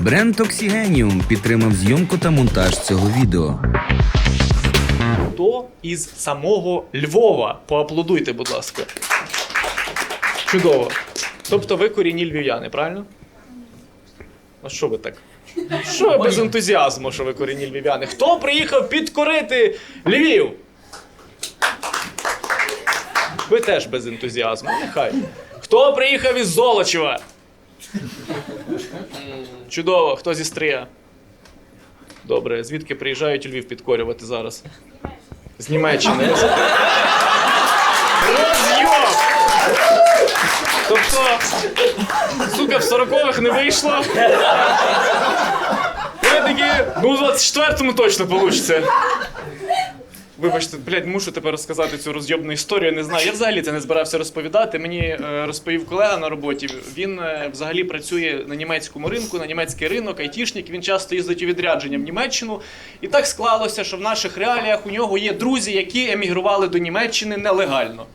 Бренд Oxygenium підтримав зйомку та монтаж цього відео. Хто із самого Львова? Поаплодуйте, будь ласка. Чудово. Тобто ви корінні львів'яни, правильно? А що ви так? Що ви без ентузіазму, що ви корінні львів'яни? Хто приїхав підкорити Львів? Ви теж без ентузіазму, нехай. Хто приїхав із Золочева? М, Чудово, хто зі Стрия? Добре, звідки приїжджають у Львів підкорювати зараз? З Німеччини. Тобто, сука, в 40-х не вийшло. Ви такі, ну в 24-му точно вийде. Вибачте, блядь, мушу тепер розказати цю розйобну історію. Не знаю. Я взагалі це не збирався розповідати. Мені е, розповів колега на роботі. Він е, взагалі працює на німецькому ринку, на німецький ринок, айтішник. Він часто їздить у відрядження в Німеччину. І так склалося, що в наших реаліях у нього є друзі, які емігрували до Німеччини нелегально.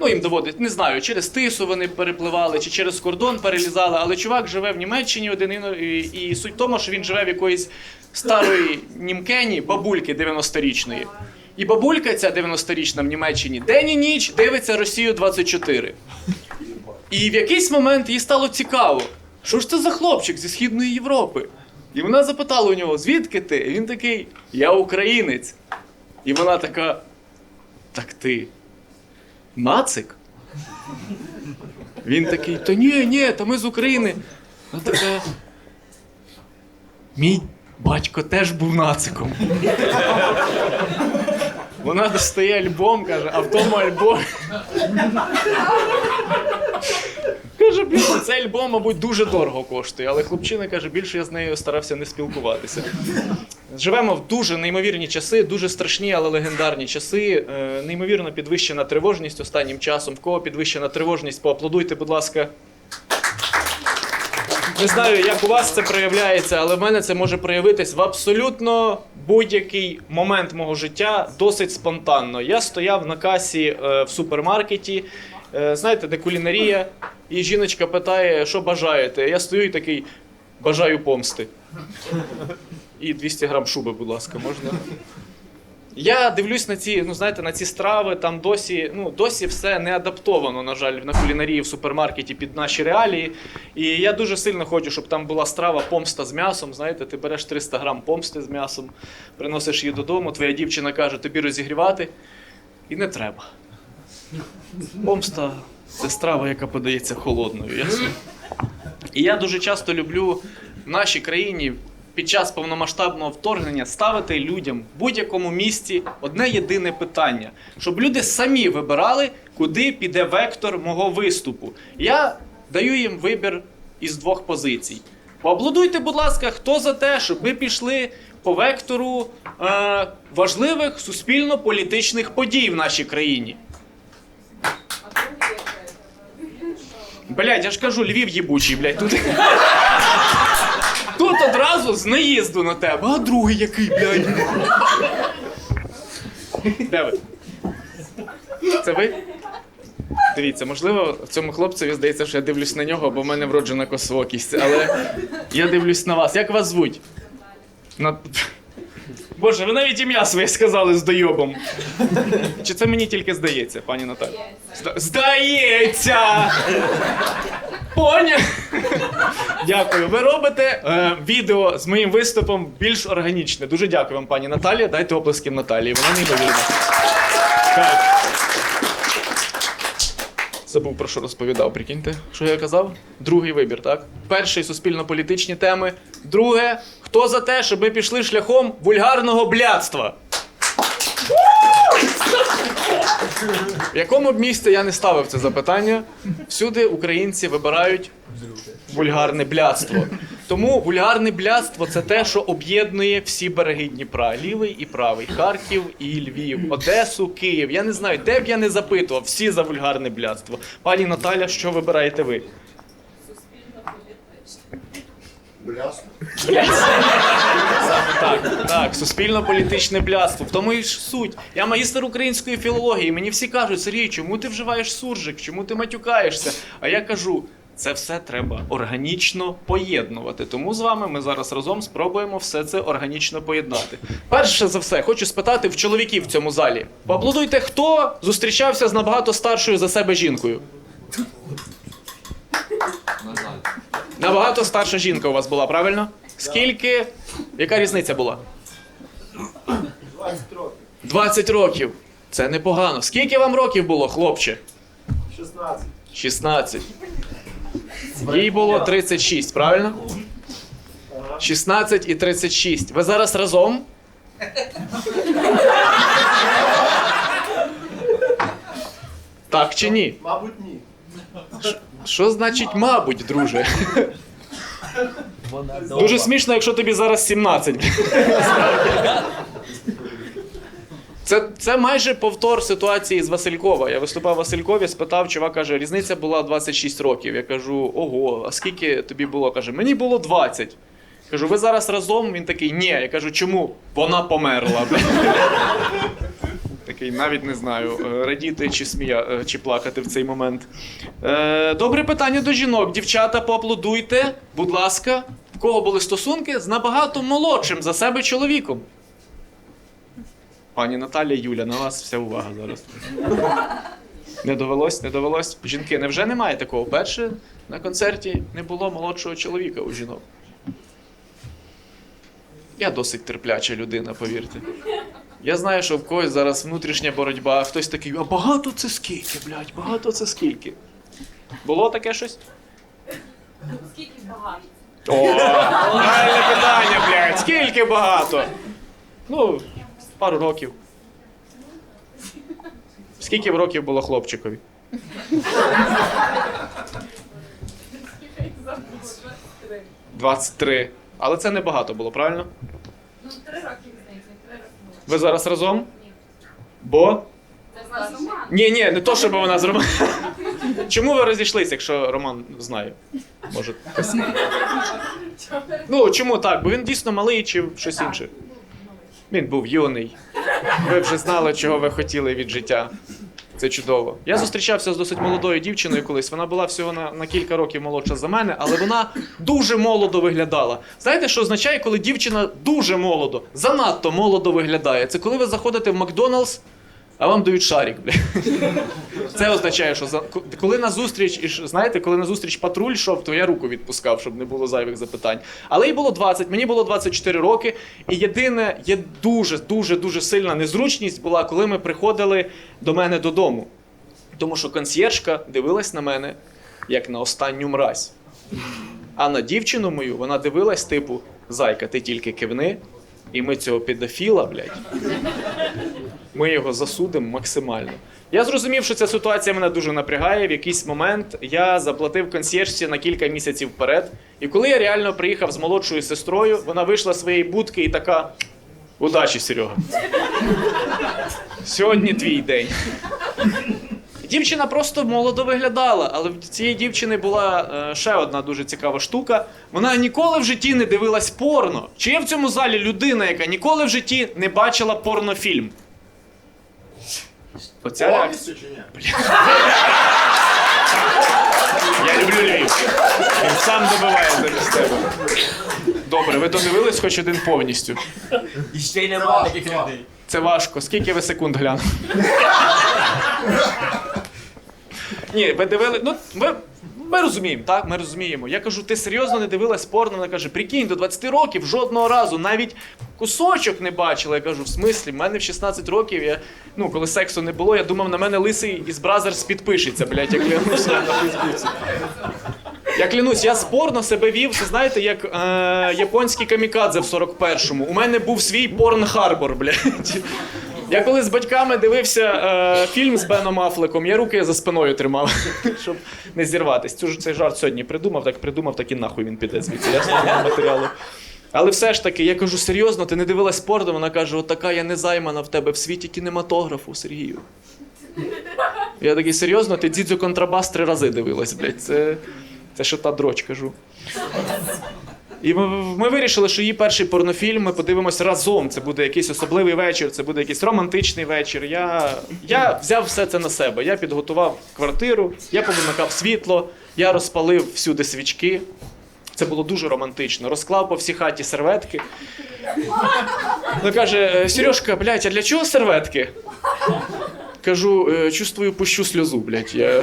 Ну, їм доводить, не знаю, через тису вони перепливали чи через кордон перелізали, але чувак живе в Німеччині один і, і суть в тому, що він живе в якоїсь старої німкені, бабульки 90-річної. І бабулька ця 90-річна в Німеччині день і ніч дивиться Росію 24. І в якийсь момент їй стало цікаво, що ж це за хлопчик зі Східної Європи? І вона запитала у нього, звідки ти? І він такий, я українець. І вона така, так ти нацик? Він такий, та ні, ні, та ми з України. Вона така. Мій батько теж був нациком. Вона достає альбом, каже, а в тому альбомі. Каже, блін, цей альбом, мабуть, дуже дорого коштує, але хлопчина каже, більше я з нею старався не спілкуватися. Живемо в дуже неймовірні часи, дуже страшні, але легендарні часи. Е, Неймовірно підвищена тривожність останнім часом. В кого підвищена тривожність, поаплодуйте, будь ласка. Не знаю, як у вас це проявляється, але в мене це може проявитись в абсолютно будь-який момент мого життя досить спонтанно. Я стояв на касі е, в супермаркеті, е, знаєте, де кулінарія, і жіночка питає, що бажаєте. Я стою і такий бажаю помсти. І 200 грам шуби, будь ласка, можна. Я дивлюсь на ці, ну знаєте, на ці страви, там досі, ну досі все не адаптовано, на жаль, на кулінарії в супермаркеті під наші реалії. І я дуже сильно хочу, щоб там була страва помста з м'ясом. Знаєте, ти береш 300 грам помсти з м'ясом, приносиш її додому, твоя дівчина каже, тобі розігрівати. І не треба. Помста це страва, яка подається холодною. Ясно? І я дуже часто люблю в нашій країні під час повномасштабного вторгнення ставити людям в будь-якому місті одне єдине питання, щоб люди самі вибирали, куди піде вектор мого виступу. Я даю їм вибір із двох позицій. Поаплодуйте, будь ласка, хто за те, щоб ми пішли по вектору е, важливих суспільно-політичних подій в нашій країні. Блять, я ж кажу, Львів їбучий, блядь, тут. Тут одразу з наїзду на тебе, а другий який, блядь. Де ви? Це ви? Дивіться, можливо, цьому хлопцеві здається, що я дивлюсь на нього, бо в мене вроджена косокість, Але я дивлюсь на вас. Як вас звуть? На... Боже, ви навіть ім'я своє сказали з дойобом. Чи це мені тільки здається, пані Наталі? Зда- Здається! Поня. Дякую. Ви робите е, відео з моїм виступом більш органічне. Дуже дякую вам, пані Наталія. Дайте оплески Наталії. Вона неймовірна. Так. Забув про що розповідав, прикиньте, що я казав? Другий вибір, так? Перший суспільно-політичні теми. Друге, хто за те, щоб ми пішли шляхом вульгарного блядства? В якому б місці я не ставив це запитання, всюди українці вибирають вульгарне блядство. Тому вульгарне блядство це те, що об'єднує всі береги Дніпра: лівий і правий, Харків і Львів, Одесу, Київ. Я не знаю, де б я не запитував, всі за вульгарне блядство. Пані Наталя, що вибираєте ви? Так, так, суспільно-політичне блядство. В тому і ж суть. Я магістр української філології. Мені всі кажуть, Сергій, чому ти вживаєш суржик? Чому ти матюкаєшся? А я кажу. це все треба органічно поєднувати. Тому з вами ми зараз разом спробуємо все це органічно поєднати. Перше за все, хочу спитати в чоловіків в цьому залі. Поаплодуйте, хто зустрічався з набагато старшою за себе жінкою? Набагато старша жінка у вас була, правильно? Скільки? Яка різниця була? 20 років. 20 років. Це непогано. Скільки вам років було, хлопче? 16. 16. Їй було 36, правильно? 16 і 36. Ви зараз разом? Так чи ні? Мабуть, ні. Що значить, мабуть, друже? Дуже смішно, якщо тобі зараз 17. Це, це майже повтор ситуації з Василькова. Я виступав Василькові, спитав, чувак каже, різниця була 26 років. Я кажу, ого, а скільки тобі було? Каже, мені було 20. Кажу, ви зараз разом? Він такий, ні. Я кажу, чому? Вона померла. Такий навіть не знаю, е, радіти чи смія, е, чи плакати в цей момент. Е, добре питання до жінок. Дівчата, поаплодуйте, будь ласка, в кого були стосунки з набагато молодшим за себе чоловіком. Пані Наталя, Юля, на вас вся увага зараз. Не довелось, не довелось. Жінки, невже немає такого? Перше на концерті не було молодшого чоловіка у жінок. Я досить терпляча людина, повірте. Я знаю, що в когось зараз внутрішня боротьба, хтось такий, а багато це скільки, блядь, багато це скільки. Було таке щось? Скільки багато? О, правильне питання, блядь. Скільки багато? Ну, пару років. Скільки років було хлопчикові? Три. 23. Але це не багато було, правильно? Ну, три роки здається, три роки було. Ви зараз разом? Бо? Нас Роман. Ні, ні, не то, щоб вона з Романом. Чому ви розійшлися, якщо Роман знає? Може. Ну, чому так? Бо він дійсно малий чи щось інше. Він був юний. Ви вже знали, чого ви хотіли від життя. Це чудово. Я зустрічався з досить молодою дівчиною колись. Вона була всього на, на кілька років молодша за мене, але вона дуже молодо виглядала. Знаєте, що означає, коли дівчина дуже молодо, занадто молодо виглядає? Це коли ви заходите в Макдоналдс, а вам дають шарик, бля. Це означає, що за коли на зустріч, знаєте, коли на зустріч патруль йшов, то я руку відпускав, щоб не було зайвих запитань. Але їй було 20, мені було 24 роки. І єдине, є дуже, дуже, дуже сильна незручність була, коли ми приходили до мене додому. Тому що консьєржка дивилась на мене як на останню мразь. А на дівчину мою вона дивилась, типу, зайка, ти тільки кивни, і ми цього педофіла, блядь, ми його засудимо максимально. Я зрозумів, що ця ситуація мене дуже напрягає. В якийсь момент я заплатив консьєржці на кілька місяців вперед. І коли я реально приїхав з молодшою сестрою, вона вийшла з своєї будки і така: Удачі, Серега. Сьогодні твій день. Дівчина просто молодо виглядала, але в цієї дівчини була е, ще одна дуже цікава штука. Вона ніколи в житті не дивилась порно. Чи є в цьому залі людина, яка ніколи в житті не бачила порнофільм? Оця реакція. Чи ні? Я люблю Львів. Він сам добиває замість тебе. Добре, ви додивились хоч один повністю. І ще й нема таких людей. Це важко. Скільки ви секунд глянули? Ні, ви дивили. Ну, ми, ми розуміємо, так? Ми розуміємо. Я кажу, ти серйозно не дивилась порно? Вона каже, прикинь, до 20 років жодного разу навіть кусочок не бачила. Я кажу, в смислі, в мене в 16 років, я, ну, коли сексу не було, я думав, на мене лисий із Бразерс підпишеться, блядь, я клянуся на Фейсбуці. Я клянусь, я спорно себе вів, це знаєте, як е, японський камікадзе в 41-му. У мене був свій порн-харбор, блядь. Я коли з батьками дивився е, фільм з Беном Афлеком, я руки за спиною тримав, щоб не зірватись. Цю ж- Цей жарт сьогодні придумав, так придумав, так і нахуй він піде звідси. Я з матеріалу. Але все ж таки, я кажу, серйозно, ти не дивилась порно? Вона каже: отака я не займана в тебе в світі кінематографу, Сергію. Я такий, серйозно, ти дідзю контрабас три рази дивилась, блядь. Це, це ще та дроч, кажу. І ми, ми вирішили, що її перший порнофільм ми подивимося разом. Це буде якийсь особливий вечір, це буде якийсь романтичний вечір. Я, я взяв все це на себе. Я підготував квартиру, я повимикав світло, Я розпалив всюди свічки. Це було дуже романтично. Розклав по всій хаті серветки. Вона каже: Сережка, блядь, а для чого серветки? Кажу, «Е, чувствую, пущу сльозу, блядь. Я...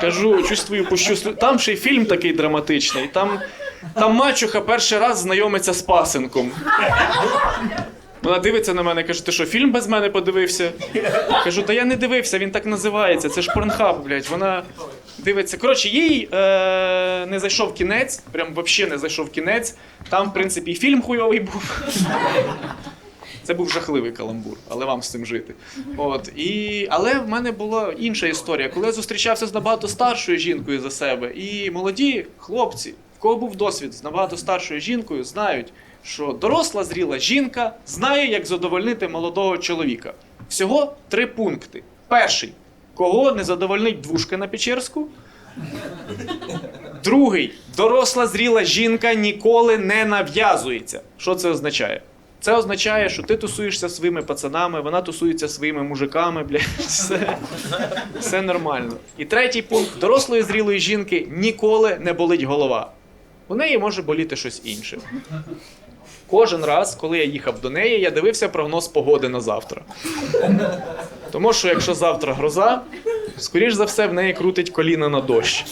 Кажу, чувствую, пущу сльозу. Там ще й фільм такий драматичний. Там, там мачуха перший раз знайомиться з пасенком. Вона дивиться на мене, каже, ти що, фільм без мене подивився? Кажу, та я не дивився, він так називається. Це ж порнхаб, блядь. Вона дивиться. Коротше, їй е, не зайшов кінець, прям взагалі не зайшов кінець. Там, в принципі, і фільм хуйовий був. Це був жахливий каламбур, але вам з цим жити. От і але в мене була інша історія. Коли я зустрічався з набагато старшою жінкою за себе, і молоді хлопці, в кого був досвід з набагато старшою жінкою, знають, що доросла зріла жінка знає, як задовольнити молодого чоловіка. Всього три пункти. Перший кого не задовольнить двушка на Печерську. Другий доросла зріла жінка ніколи не нав'язується. Що це означає? Це означає, що ти тусуєшся своїми пацанами, вона тусується своїми мужиками, блядь, все, все нормально. І третій пункт: дорослої зрілої жінки ніколи не болить голова. У неї може боліти щось інше. Кожен раз, коли я їхав до неї, я дивився прогноз погоди на завтра. Тому що якщо завтра гроза, скоріш за все в неї крутить коліна на дощ.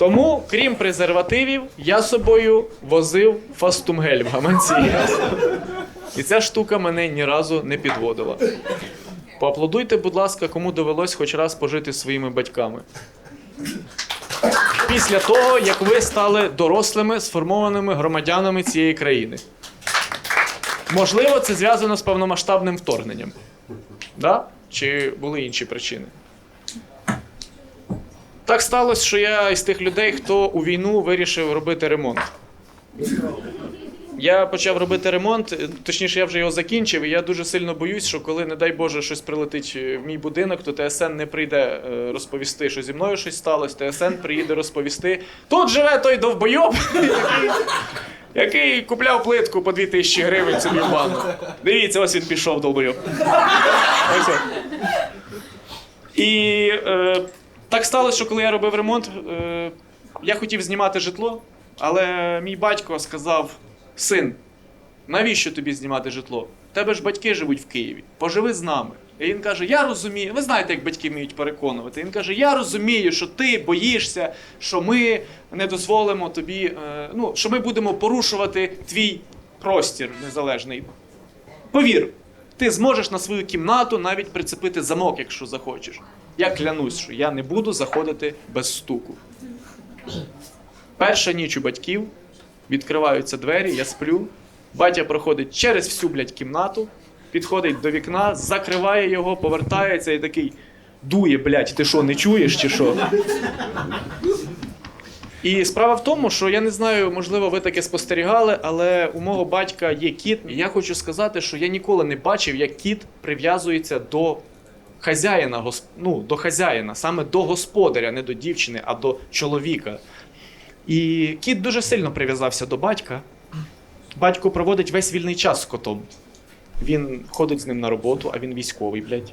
Тому, крім презервативів, я собою возив фастумгель в гаманці. І ця штука мене ні разу не підводила. Поаплодуйте, будь ласка, кому довелось хоч раз пожити своїми батьками. Після того, як ви стали дорослими сформованими громадянами цієї країни. Можливо, це зв'язано з повномасштабним вторгненням. Да? Чи були інші причини? Так сталося, що я із тих людей, хто у війну вирішив робити ремонт. Я почав робити ремонт, точніше, я вже його закінчив, і я дуже сильно боюсь, що коли, не дай Боже, щось прилетить в мій будинок, то ТСН не прийде е, розповісти, що зі мною щось сталося. ТСН приїде розповісти. Тут живе той довбойоб, який, купляв плитку по 2000 гривень собі в банк. Дивіться, ось він пішов довбойоб. Ось. І е, так сталося, що коли я робив ремонт, е, я хотів знімати житло, але мій батько сказав: син, навіщо тобі знімати житло? Тебе ж батьки живуть в Києві, поживи з нами. І він каже: Я розумію. Ви знаєте, як батьки вміють переконувати. Він каже: Я розумію, що ти боїшся, що ми не дозволимо тобі, е, ну, що ми будемо порушувати твій простір незалежний. Повір, ти зможеш на свою кімнату навіть прицепити замок, якщо захочеш. Я клянусь, що я не буду заходити без стуку. Перша ніч у батьків, відкриваються двері, я сплю. Батя проходить через всю блядь, кімнату, підходить до вікна, закриває його, повертається і такий дує, блядь, ти що, не чуєш чи що? І справа в тому, що я не знаю, можливо, ви таке спостерігали, але у мого батька є кіт. І я хочу сказати, що я ніколи не бачив, як кіт прив'язується до хазяїна, ну, до хазяїна, саме до господаря, не до дівчини, а до чоловіка. І кіт дуже сильно прив'язався до батька. Батько проводить весь вільний час з котом. Він ходить з ним на роботу, а він військовий, блядь.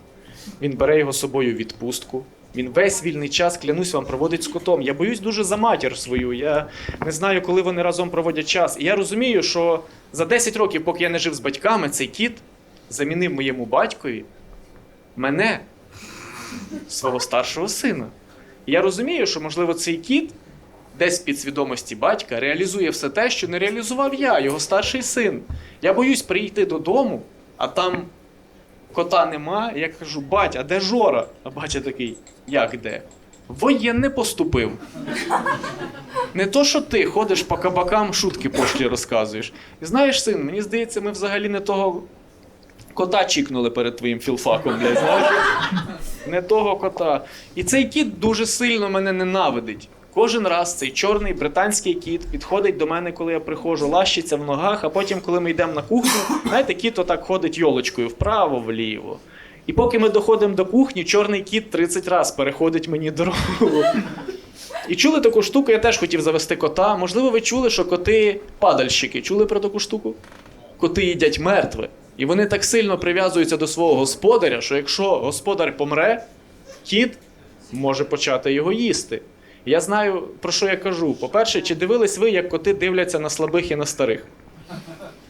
Він бере його з собою в відпустку. Він весь вільний час, клянусь вам, проводить з котом. Я боюсь дуже за матір свою. Я не знаю, коли вони разом проводять час. І я розумію, що за 10 років, поки я не жив з батьками, цей кіт замінив моєму батькові мене, свого старшого сина. І я розумію, що, можливо, цей кіт десь в підсвідомості батька реалізує все те, що не реалізував я, його старший син. Я боюсь прийти додому, а там кота нема. і Я кажу, бать, а де Жора? А батя такий, як де? Воєнне поступив. Не то, що ти ходиш по кабакам, шутки пошлі розказуєш. І знаєш, син, мені здається, ми взагалі не того кота чікнули перед твоїм філфаком, блядь, знаєш? Не того кота. І цей кіт дуже сильно мене ненавидить. Кожен раз цей чорний британський кіт підходить до мене, коли я приходжу, лащиться в ногах, а потім, коли ми йдемо на кухню, знаєте, кіт отак ходить йолочкою вправо, вліво. І поки ми доходимо до кухні, чорний кіт 30 разів переходить мені дорогу. І чули таку штуку, я теж хотів завести кота. Можливо, ви чули, що коти падальщики. Чули про таку штуку? Коти їдять мертве. І вони так сильно прив'язуються до свого господаря, що якщо господар помре, кіт може почати його їсти. Я знаю, про що я кажу. По-перше, чи дивились ви, як коти дивляться на слабих і на старих?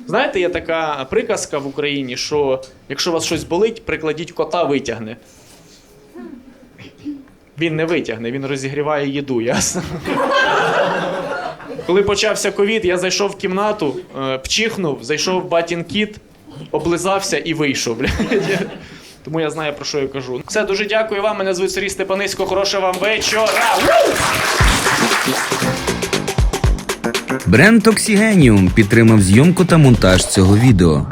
Знаєте, є така приказка в Україні, що якщо у вас щось болить, прикладіть кота, витягне. Він не витягне, він розігріває їду, ясно? Коли почався ковід, я зайшов в кімнату, е, пчихнув, зайшов батін кіт, облизався і вийшов. Тому я знаю, про що я кажу. Все, дуже дякую вам. Мене звуть Сергій Степанисько. Хорошого вам вечора. Бренд Оксігеніум підтримав зйомку та монтаж цього відео.